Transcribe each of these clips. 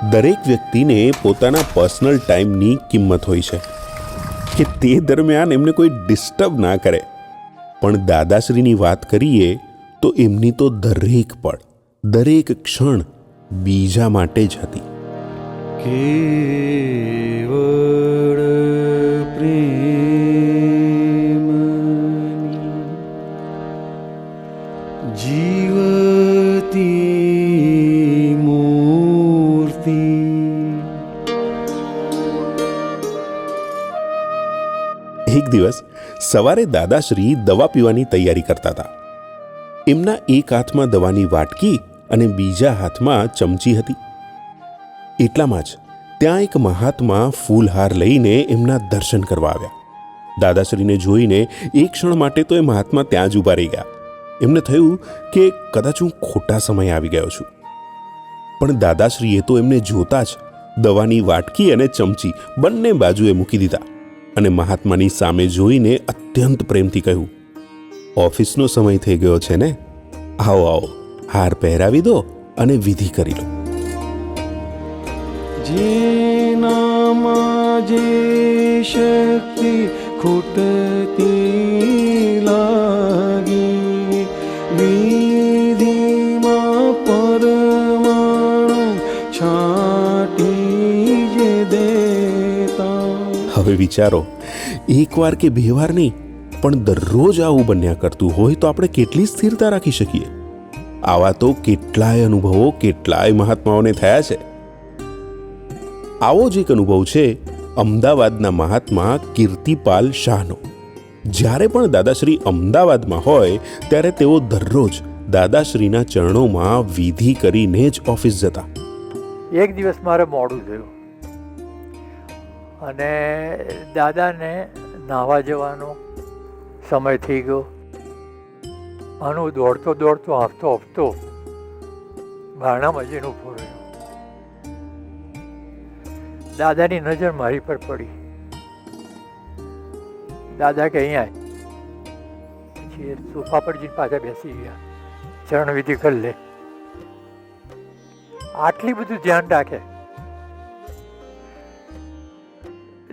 દરેક વ્યક્તિને પોતાના પર્સનલ ટાઈમની કિંમત હોય છે કે તે દરમિયાન એમને કોઈ ડિસ્ટર્બ ના કરે. પણ દાદાશ્રીની વાત કરીએ તો એમની તો દરેક પળ, દરેક ક્ષણ બીજા માટે જ હતી. કેવળ જીવતી એક દિવસ સવારે દાદાશ્રી દવા પીવાની તૈયારી કરતા હતા. એમના એક હાથમાં દવાની વાટકી અને બીજા હાથમાં ચમચી હતી. એટલામાં જ ત્યાં એક મહાત્મા ફૂલહાર લઈને એમના દર્શન કરવા આવ્યા. દાદાશ્રીને જોઈને એક ક્ષણ માટે તો એ મહાત્મા ત્યાં જ ઊભા રહી ગયા. એમને થયું કે કદાચ હું ખોટા સમયે આવી ગયો છું. પણ દાદાશ્રીએ તો એમને જોતા જ દવાની વાટકી અને ચમચી બંને બાજુએ મૂકી દીધા. અને મહાત્માની સામે જોઈને અત્યંત પ્રેમથી કહ્યું, ઓફિસનો સમય થઈ ગયો છે ને? આવો આવો, હાર પહેરાવી દો અને વિધિ કરી લો. જેનામાં જે શક્તિ ખૂટતી વિચારો. એકવાર કે બે વાર નહીં, પણ દરરોજ આવું બન્યા કરતું હોય તો આપણે કેટલી સ્થિરતા રાખી શકીએ? આવા તો કેટલાય અનુભવો કેટલાય મહાત્માઓને થયા છે. આવો જ એક અનુભવ છે અમદાવાદના મહાત્મા કીર્તિપાલ શાહનો. જ્યારે પણ દાદાશ્રી અમદાવાદમાં હોય, ત્યારે તેઓ દરરોજ દાદાશ્રીના ચરણોમાં વિધિ કરીને જ ઓફિસ જતા. એક દિવસ મારે મોડું થયું. અને દાદાને નાહવા જવાનો સમય થઈ ગયો. અને દોડતો દોડતો હફતો હાફતો બારણામાં જઈને ઊભો રહ્યો. દાદાની નજર મારી પર પડી. દાદા કે અહીંયા આય. પછી એ સોફા પર જઈને બેસી ગયા. ચરણવિધિ કરી લે. આટલી બધું ધ્યાન રાખે.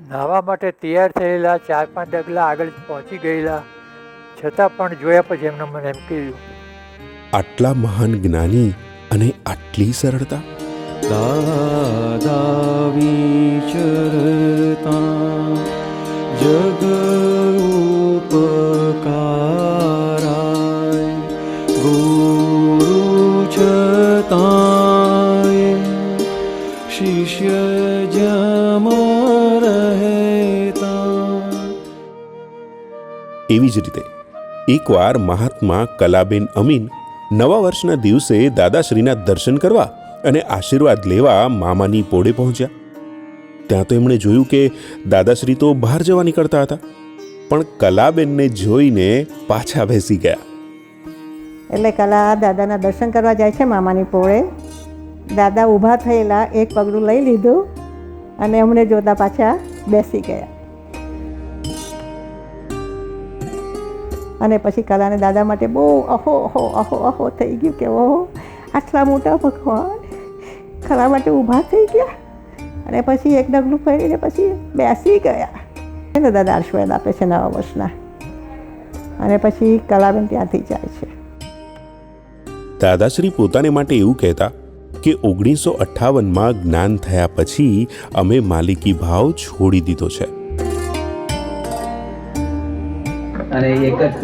નાહવા માટે તૈયાર થયેલા ચાર પાંચ ડગલા આગળ પહોંચી ગયેલા છતાં પણ જોયા પછી એમને મને એમ કહ્યું આટલા મહાન જ્ઞાની અને આટલી સરળતા? દાદા વિચરતા જગ ઉપકારાય ગુરુ છતાંય શિષ્ય એવી જ રીતે, એકવાર મહાત્મા કલાબેન અમીન નવા વર્ષના દિવસે દાદાશ્રીના દર્શન કરવા અને આશીર્વાદ લેવા મામાની પોળે પહોંચ્યા. ત્યાં તો એમણે જોયું કે દાદાશ્રી તો બહાર જવા નીકળતા હતા, પણ કલાબેનને જોઈને પાછા બેસી ગયા. એટલે કલા દાદાના દર્શન કરવા જાય છે મામાની પોળે. દાદા ઊભા થયેલા, એક પગલું લઈ લીધું અને અમને જોતા પાછા બેસી ગયા. અને પછી કલાને દાદા માટે બહુ અહો અહો અહો અહો થઈ ગયું કે ઓહો, આટલા મોટા ભગવાન કલા માટે ઊભા થઈ ગયા. અને પછી એક ડગલું ફરીને પછી બેસી ગયા. એને દાદા આશીર્વાદ આપે છે નવા વર્ષના. અને પછી કલાબેન ત્યાંથી જાય છે. દાદાશ્રી પોતાને માટે એવું કહેતા કે ઓગણીસો અઠ્ઠાવનમાં જ્ઞાન થયા પછી અમે માલિકી ભાવ છોડી દીધો છે. અને એક જ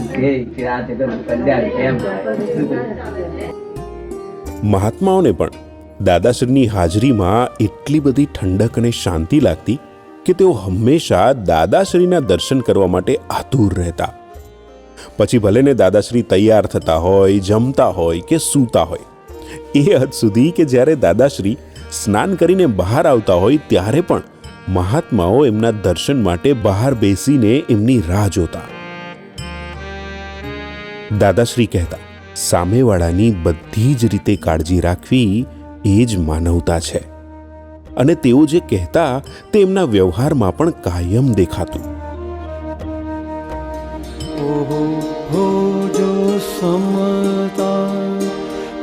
મહાત્માઓને પણ દાદાશ્રીની હાજરીમાં એટલી બધી ઠંડક અને શાંતિ લાગતી કે તેઓ હંમેશા દાદાશ્રીના દર્શન કરવા માટે આતુર રહેતા. પછી ભલે ને દાદાશ્રી તૈયાર થતા હોય, જમતા હોય કે સૂતા હોય, એ હદ સુધી કે જ્યારે દાદાશ્રી સ્નાન કરીને બહાર આવતા હોય ત્યારે પણ મહાત્માઓ એમના દર્શન માટે બહાર બેસીને એમની રાહ જોતા. દાદાશ્રી કહેતા, સામેવાળાની બધી જ રીતે કાળજી રાખવી એ જ માનવતા છે. અને તેઓ જે કહેતા તે એમના વ્યવહારમાં પણ કાયમ દેખાતું.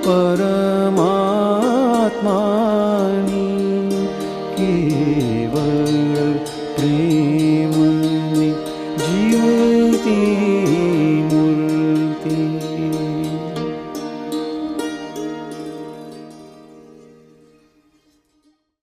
પરમાત્માની કેવળ પ્રેમની જીવતી